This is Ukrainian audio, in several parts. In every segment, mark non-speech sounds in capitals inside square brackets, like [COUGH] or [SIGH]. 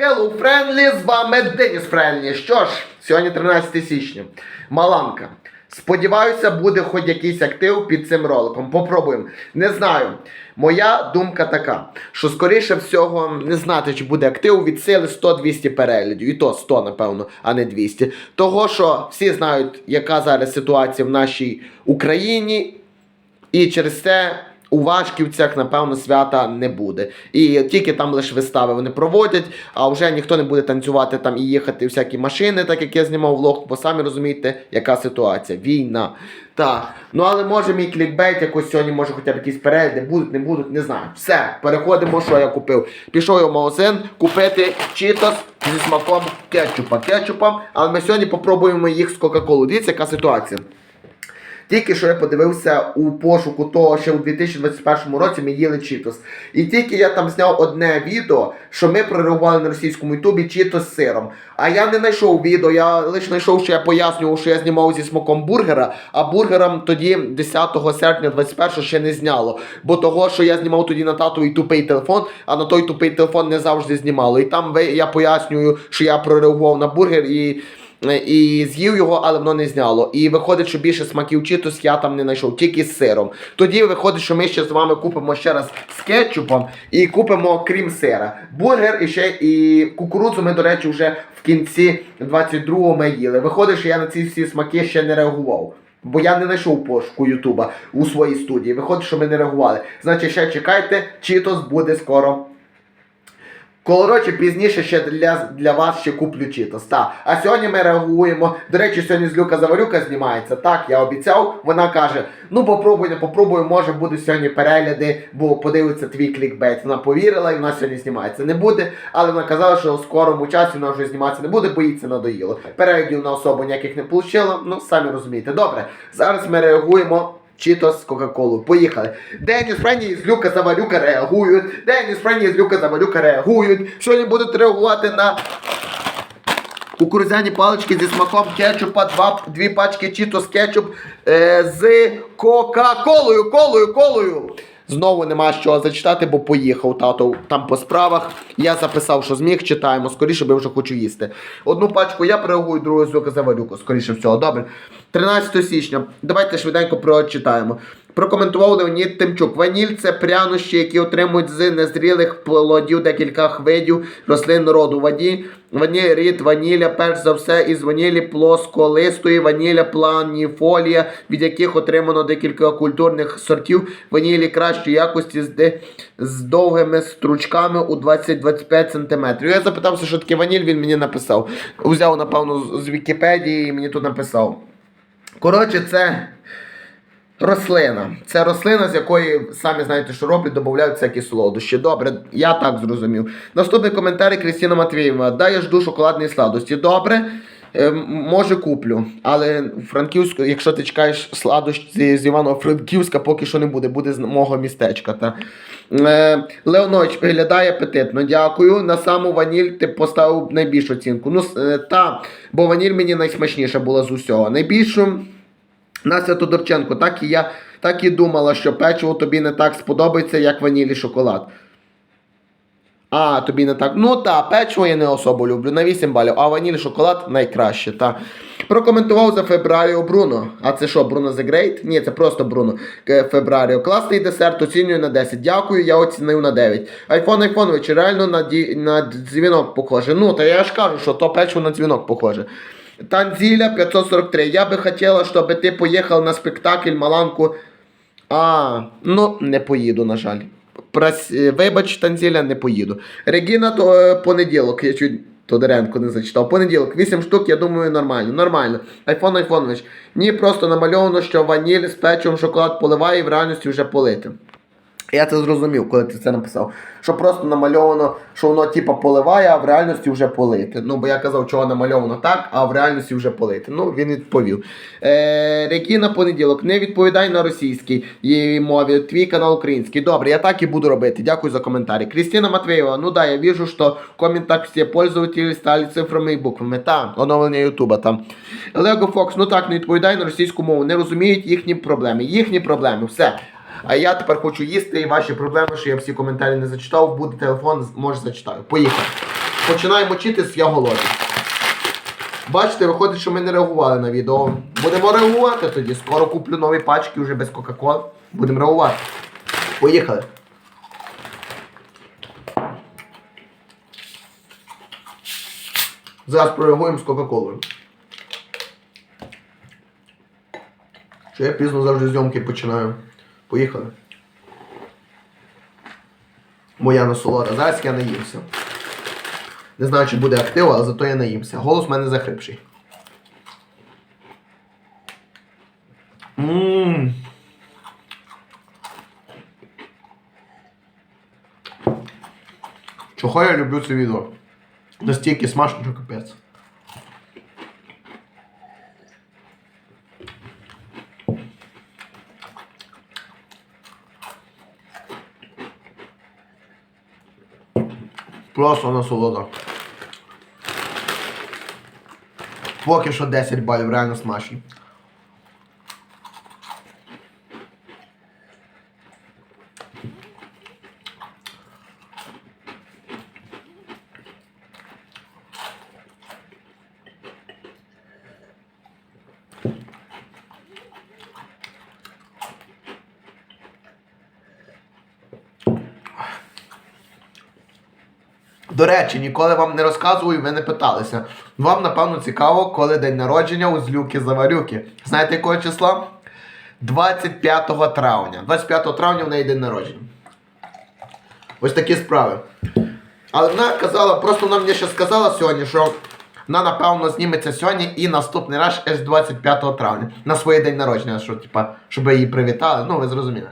Hello Friendly, з вами Деніс Френлі. Що ж, сьогодні 13 січня. Маланка. Сподіваюся, буде хоч якийсь актив під цим роликом. Попробуємо. Не знаю. Моя думка така, що скоріше всього не знати, чи буде актив від сили 100-200 переглядів. І то 100, напевно, а не 200. Того, що всі знають, яка зараз ситуація в нашій Україні. І через це у Вашківцях, напевно, свята не буде. І тільки там лише вистави вони проводять, а вже ніхто не буде танцювати там і їхати всякі машини, так як я знімав влог, бо самі розумієте, яка ситуація. Війна. Так. Ну але може мій клікбейт якось сьогодні, може хоча б якісь перегляди, будуть, не будуть, не знаю. Все, переходимо, що я купив. Пішов я в магазин купити чітос зі смаком кетчупа. Кетчупом, але ми сьогодні попробуємо їх з Кока-Колу. Дивіться, яка ситуація. Тільки що я подивився у пошуку того, що у 2021 році ми їли Чітос. І тільки я там зняв одне відео, що ми прореагували на російському ютубі Чітос з сиром. А я не знайшов відео, я лише знайшов, що я пояснював, що я знімав зі смаком бургера, а бургерам тоді 10 серпня 21 ще не зняло. Бо того, що я знімав тоді на татовий тупий телефон, а на той тупий телефон не завжди знімало. І там ви- я пояснюю, що я прореагував на бургер і. І з'їв його, але воно не зняло. І виходить, що більше смаків читос я там не знайшов, тільки з сиром. Тоді виходить, що ми ще з вами купимо ще раз з кетчупом і купимо крім сира. Бургер і ще і кукурудзу ми, до речі, вже в кінці 22-го ми їли. Виходить, що я на ці всі смаки ще не реагував. Бо я не знайшов пошуку Ютуба у своїй студії. Виходить, що ми не реагували. Значить, ще чекайте, читос буде скоро. Коротше, пізніше ще для, для вас ще куплю читос. Так. А сьогодні ми реагуємо. До речі, сьогодні з Люка Заварюка знімається. Так, я обіцяв. Вона каже: ну попробуй, не попробуй, може буде сьогодні перегляди, бо подивиться твій клікбейт. Вона повірила і вона сьогодні знімається. Не буде, але вона казала, що у скорому часі вона вже зніматися не буде, боїться надоїло. Переглядів на особу ніяких не вийшло. Ну, самі розумієте. Добре, зараз ми реагуємо. Чітос Кока-Колу. Поїхали. Деніс Френі з Люка Завалюка реагують. Деніс Френі з Люка Завалюка реагують. Сьогодні будуть реагувати на кукурудзяні палички зі смаком кетчупа, два, дві пачки Чітос кетчуп е, з Кока-Колою, колою, колою. Знову нема що зачитати, бо поїхав тато там по справах. Я записав, що зміг, читаємо, скоріше, бо вже хочу їсти. Одну пачку я реагую, другу з Люка Завалюка, скоріше всього, добре. 13 січня. Давайте швиденько прочитаємо. Прокоментував Леонід Тимчук. Ваніль це прянощі, які отримують з незрілих плодів декількох видів рослин роду. Ваді, ваніль, рід, ваніля, перш за все, із ванілі плосколистої, ваніля планіфолія, від яких отримано декілька культурних сортів ванілі кращої якості з, з довгими стручками у 20-25 см. Я запитався, що таке ваніль, він мені написав. Взяв, напевно, з Вікіпедії і мені тут написав. Коротше, це рослина. Це рослина, з якої самі знаєте, що роблять, додають всякі солодощі. Добре, я так зрозумів. Наступний коментар Крістіна Матвієва. Да, я жду шоколадної сладості. Добре. е, Може куплю, але Франківську, якщо ти чекаєш сладості з Івано-Франківська, поки що не буде, буде з мого містечка. Та. Е, Леонович виглядає апетитно, дякую. На саму ваніль ти поставив найбільшу оцінку. Ну, е, та, бо ваніль мені найсмачніша була з усього. Найбільшу Настя Тодорченко, так і я так і думала, що печиво тобі не так сподобається, як ванілі шоколад. А, тобі не так. Ну та, печиво я не особо люблю. На 8 балів, а ванілі шоколад найкраще. Та. Прокоментував за Фебраріо Бруно. А це що, Бруно The Great? Ні, це просто Бруно Е, Фебраріо. Класний десерт, оцінюю на 10. Дякую, я оцінив на 9. Айфон Айфонович, реально на, ді... на дзвінок похоже. Ну, та я ж кажу, що то печиво на дзвінок похоже. Танзіля 543. Я би хотіла, щоб ти поїхав на спектакль Маланку. А, ну, не поїду, на жаль. Е, Вибач, Танзіля, не поїду. Регіна, то е, понеділок, я чуть Тодоренко не зачитав. Понеділок, 8 штук, я думаю, нормально. Нормально. Айфон Айфонович. Ні, просто намальовано, що ваніль з печивом шоколад поливає і в реальності вже полити. Я це зрозумів, коли ти це написав. Що просто намальовано, що воно типа поливає, а в реальності вже полите. Ну, бо я казав, чого намальовано так, а в реальності вже полите. Ну, він відповів. Е, Рекіна понеділок, не відповідай на російській її мові, твій канал український. Добре, я так і буду робити. Дякую за коментарі. Крістіна Матвеєва, ну да, я вижу, що в коментах всі пользователі стали цифрами і буквами. Та, оновлення Ютуба там. Лего Фокс, ну так, не відповідай на російську мову, не розуміють їхні проблеми. Їхні проблеми, все. А я тепер хочу їсти і ваші проблеми, що я всі коментарі не зачитав, буде телефон, може зачитаю. Поїхали. починаю мочитись, я голодний. Бачите, виходить, що ми не реагували на відео. Будемо реагувати тоді. Скоро куплю нові пачки вже без Кока-Коли. Будемо реагувати. Поїхали. Зараз прореагуємо з Кока-Колою. Що я пізно завжди зйомки починаю. Поїхали. Моя насолода. Зараз я наїмся. Не знаю, чи буде актив, але зато я наїмся. Голос в мене захрипший. Ммм. Чого я люблю це відео? Настільки смачно, що капець. Просто насолода. Поки що 10 балів, реально смачні. До речі, ніколи вам не розказую, ви не питалися. Вам, напевно, цікаво, коли день народження у Злюки Заварюки. Знаєте, якого числа? 25 травня. 25 травня в неї день народження. Ось такі справи. Але вона казала, просто вона мені ще сказала сьогодні, що вона, напевно, зніметься сьогодні і наступний раз аж 25 травня. На своє день народження, що, типа, щоб її привітали. Ну, ви зрозуміли.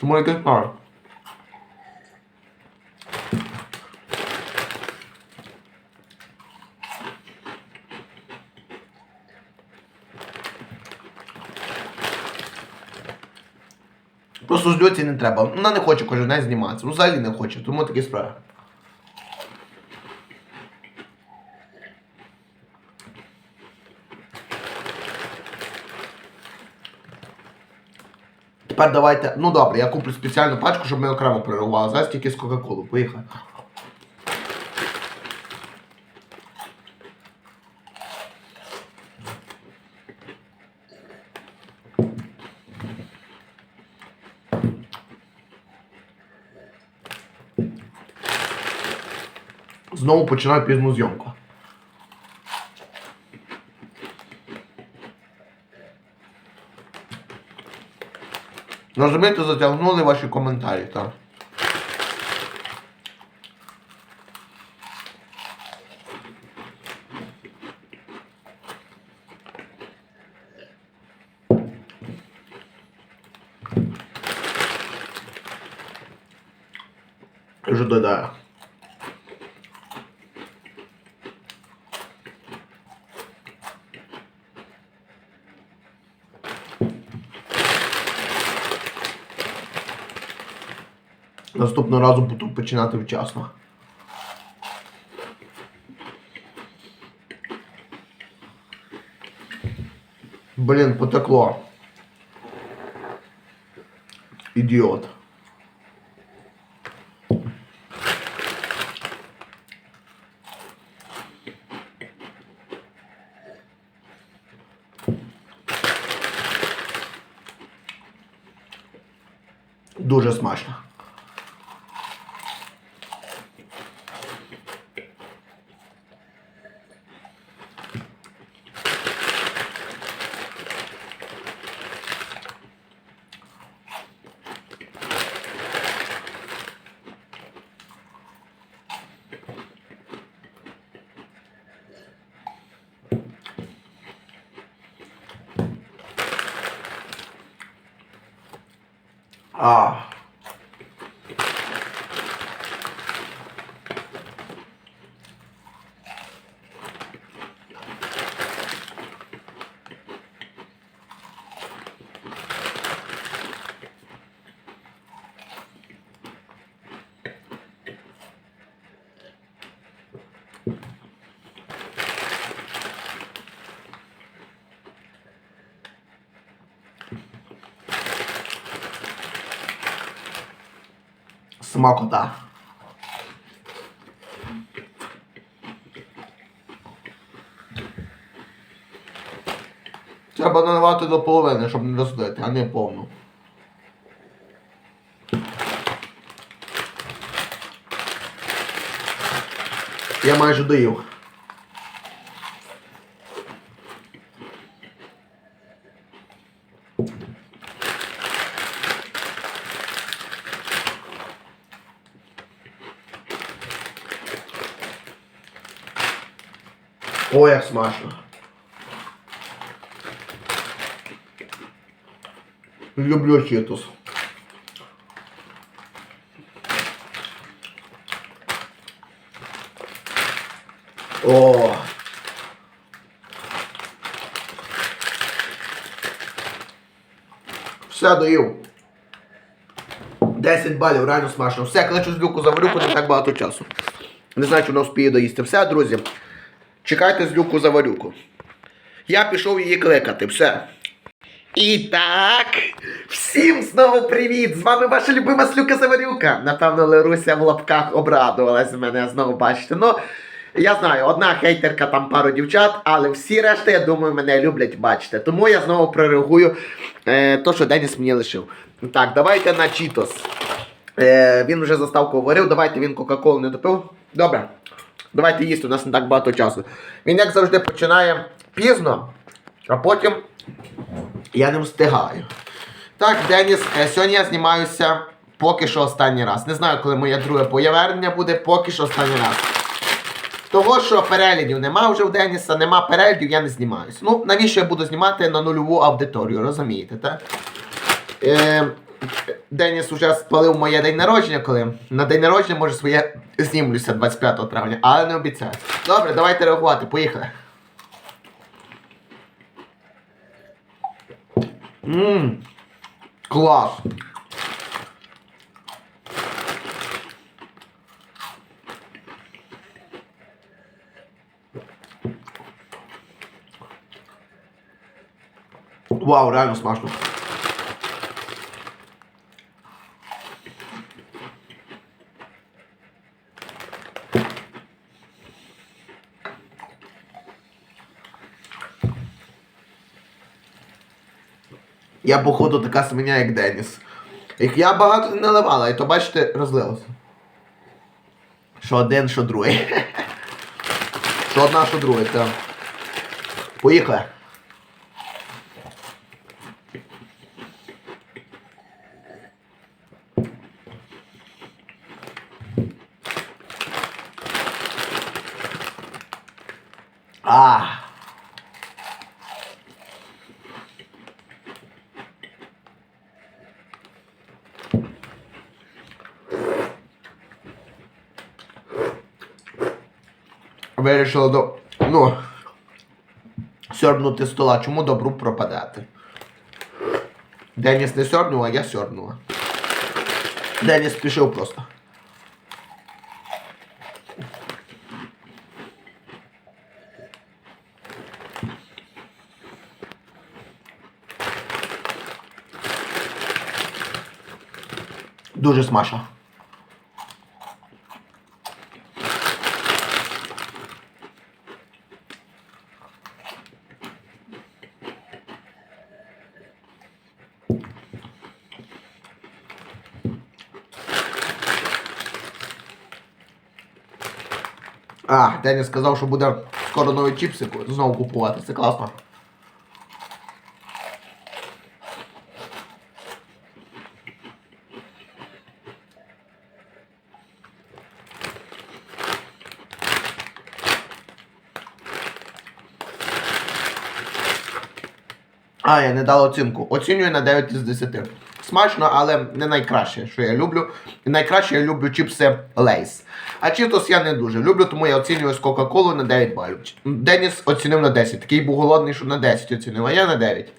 Тому якось справа. Просто з Льоці не треба. Вона не хоче кожен день зніматися. Ну, взагалі не хоче, тому такі справи. Тепер давайте. Ну добре, я куплю спеціальну пачку, щоб ми окремо перервали. Зараз тільки з Кока-Колу. Поїхали. Знову починаю пізну зйомку. Розумієте, затягнули ваші коментарі, так. Вже додаю. Наступного разу буду починати вчасно. Блін, потекло. Ідіот. Дуже смачно. смакота. Треба наливати до половини, щоб не розлити, а не повну. Я майже доїв. Смачно. Люблю читус. О. Все доїв. 10 балів, реально смачно. Все, кличу злюку заварю, бо не так багато часу. Не знаю, чи вона вспіє доїсти. Все, друзі. Чекайте злюку заварюку. Я пішов її кликати, все. І так, всім знову привіт! З вами ваша любима Слюка Заварюка. Напевно, Леруся в лапках обрадувалась мене знову бачити. Ну, я знаю, одна хейтерка, там пару дівчат, але всі решта, я думаю, мене люблять бачити. Тому я знову прореагую е, то, що Деніс мені лишив. Так, давайте на Чітос. Е, він вже заставку говорив, давайте він Кока-Колу не допив. Добре. Давайте їсти, у нас не так багато часу. Він, як завжди, починає пізно, а потім я не встигаю. Так, Деніс, е, сьогодні я знімаюся поки що останній раз. Не знаю, коли моє друге повернення буде, поки що останній раз. Того, що переглядів нема вже в Деніса, нема переглядів, я не знімаюся. Ну, навіщо я буду знімати на нульову аудиторію, розумієте, так? Е, Деніс уже спалив моє день народження, коли на день народження, може, своє знімлюся 25 травня, але не обіцяю. Добре, давайте реагувати, поїхали. Ммм, клас. Вау, реально смачно. Я, походу, така свиня, як Деніс. Як я багато не наливала, і то бачите, розлилося. Що один, що другий. Що одна, що друга, так. Поїхали. А. Вирішили до. Ну. Сьорбнути стола. Чому добру пропадати? Деніс не сьорбнув, а я сьорбнула. Деніс пішов просто. Дуже смачно. А, Деніс сказав, що буде скоро нові чіпси знову купувати. Це класно. А, я не дав оцінку. Оцінюю на 9 із 10. Смачно, але не найкраще, що я люблю. Найкраще я люблю чіпси Лейс. А Чітос я не дуже люблю, тому я оцінюю з Кока-Колу на 9 балів. Деніс оцінив на 10. Такий був голодний, що на 10 оцінив, а я на 9.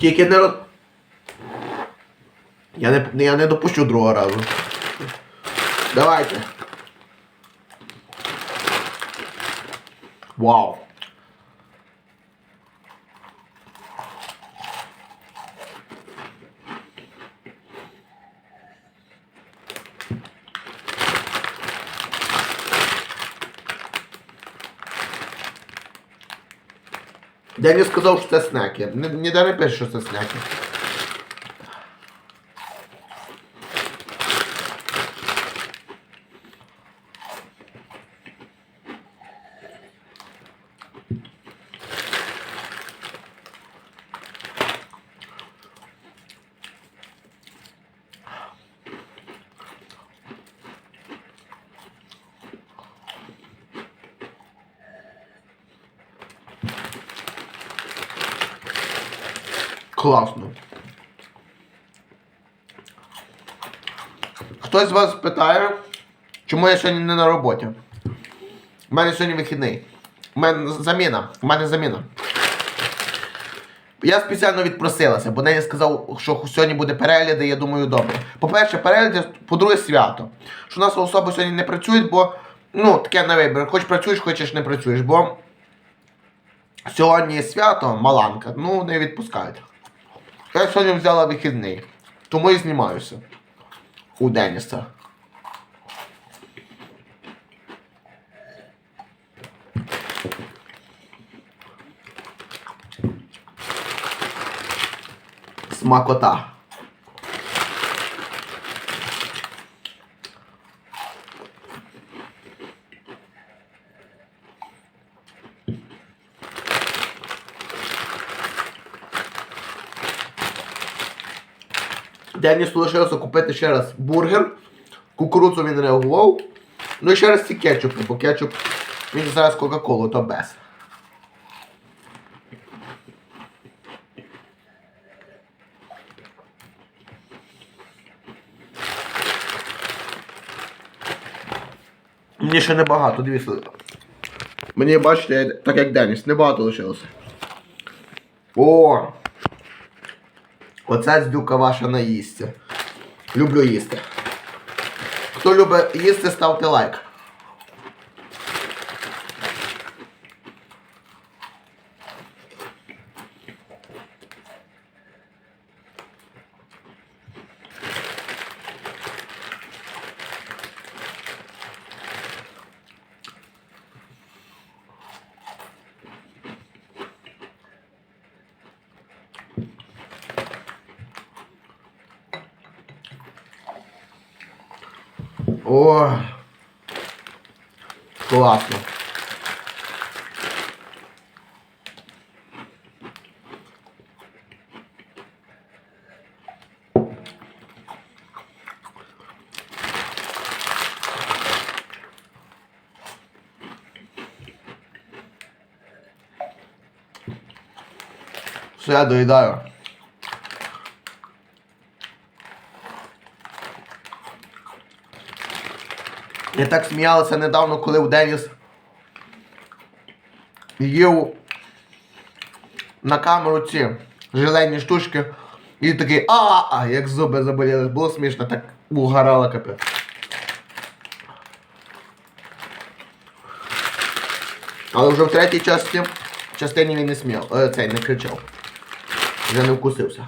Тільки не. Я не я не допущу другого разу. Давайте. Вау. Я сказав, що це снеки. Ніде не пише, що це снеки. Класно. Хтось з вас питає, чому я сьогодні не на роботі. У мене сьогодні вихідний. У мене заміна. У мене заміна. Я спеціально відпросилася, бо Дені сказав, що сьогодні буде перегляди, я думаю, добре. По-перше, перегляди, по-друге, свято. Що у нас особи сьогодні не працюють, бо ну, таке на вибір. Хоч працюєш, хочеш не працюєш, бо сьогодні свято, маланка, ну не відпускають. Я сьогодні взяла вихідний, тому і знімаюся у Деніса. Смакота. Денісу лишилося купити ще раз бургер. Кукурудзу він реагував. Ну і ще раз ці кетчупи, бо кетчуп він зараз Кока-Колу, то без. Мені ще небагато, дивіться. Мені бачите, так як Деніс, небагато лишилося. О! Оце здюка ваша наїсться. Люблю їсти. Хто любить їсти, ставте лайк. О! Класно. Все, я доїдаю. Я так сміялася недавно, коли у Деніс їв на камеру ці желені штучки. І такий а-а, як зуби заболіли. Було смішно, так угорала капець. Але вже в третій частині, частині він не смів, е, цей не кричав. Вже не вкусився.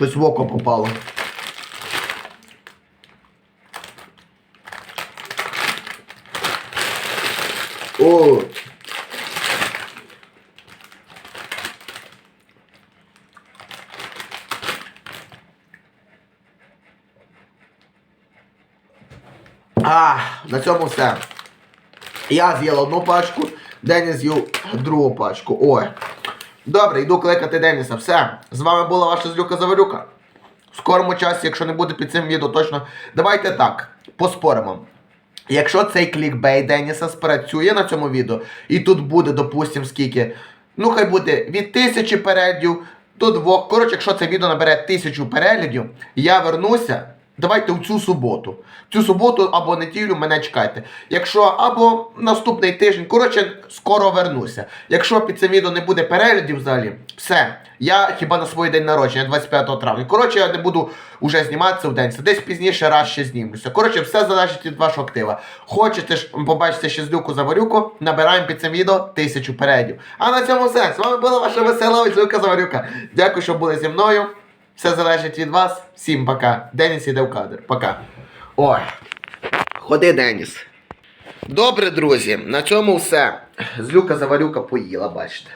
Щось в око попало. О! А, на цьому все. Я з'їв одну пачку, Деніс з'їв другу пачку. Ой. Добре, йду кликати Деніса. Все. З вами була ваша злюка Заварюка. В скорому часі, якщо не буде під цим відео, точно. Давайте так, поспоримо. Якщо цей клікбей Деніса спрацює на цьому відео, і тут буде, допустим, скільки. Ну, хай буде від тисячі переглядів до двох. Коротше, якщо це відео набере тисячу переглядів, я вернуся давайте в цю суботу. Цю суботу або неділю мене чекайте. Якщо або наступний тиждень, коротше, скоро вернуся. Якщо під цим відео не буде переглядів взагалі, все. Я хіба на свій день народження, 25 травня. Коротше, я не буду вже зніматися в день. Це десь пізніше раз ще знімуся. Коротше, все залежить від вашого актива. Хочете ж побачити ще злюку Заварюку, набираємо під цим відео тисячу переглядів. А на цьому все. З вами була ваша весела злюка Заварюка. Дякую, що були зі мною. Все залежить від вас. Всім пока. Деніс іде в кадр. Пока. Ой. Ходи, Деніс. Добре, друзі, на цьому все. Злюка Заварюка поїла, бачите.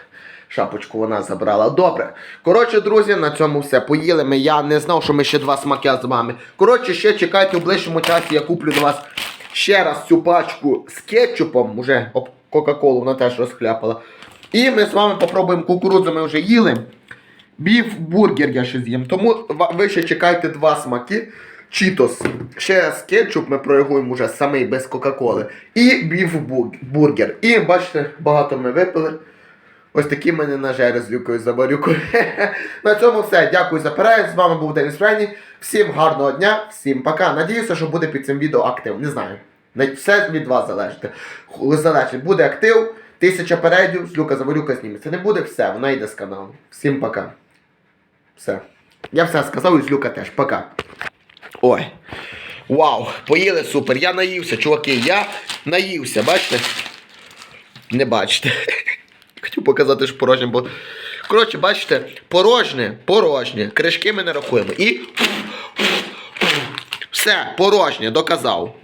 Шапочку вона забрала. Добре. Коротше, друзі, на цьому все. Поїли ми. Я не знав, що ми ще два смаки з вами. Коротше, ще чекайте в ближчому часі, я куплю до вас ще раз цю пачку з кетчупом. Уже об Кока-Колу вона теж розхляпала. І ми з вами попробуємо кукурудзу, ми вже їли. Біф бургер я ще з'їм. Тому ви ще чекайте два смаки. Чітос. Ще раз кетчуп ми проягуємо вже самий без Кока-Коли. І біф бургер. І бачите, багато ми випили. Ось такі мене нажери з Люкою Забарюкою. [LAUGHS] На цьому все. Дякую за перегляд. З вами був Деніс Френі. Всім гарного дня, всім пока. Надіюся, що буде під цим відео актив. Не знаю. На- Все від вас залежить. Залежить. Буде актив, тисяча переглядів, з Люка Забарюка зніметься. Не буде все, вона йде з каналу. Всім пока. Все. Я все сказав і Люка теж. Пока. Ой. Вау, поїли супер. Я наївся, чуваки. Я наївся, бачите? Не бачите. [LAUGHS] Хотів показати, що порожнє, бо. Коротше, бачите, порожнє, порожнє. Кришки ми не рахуємо. І. Все, порожнє, доказав.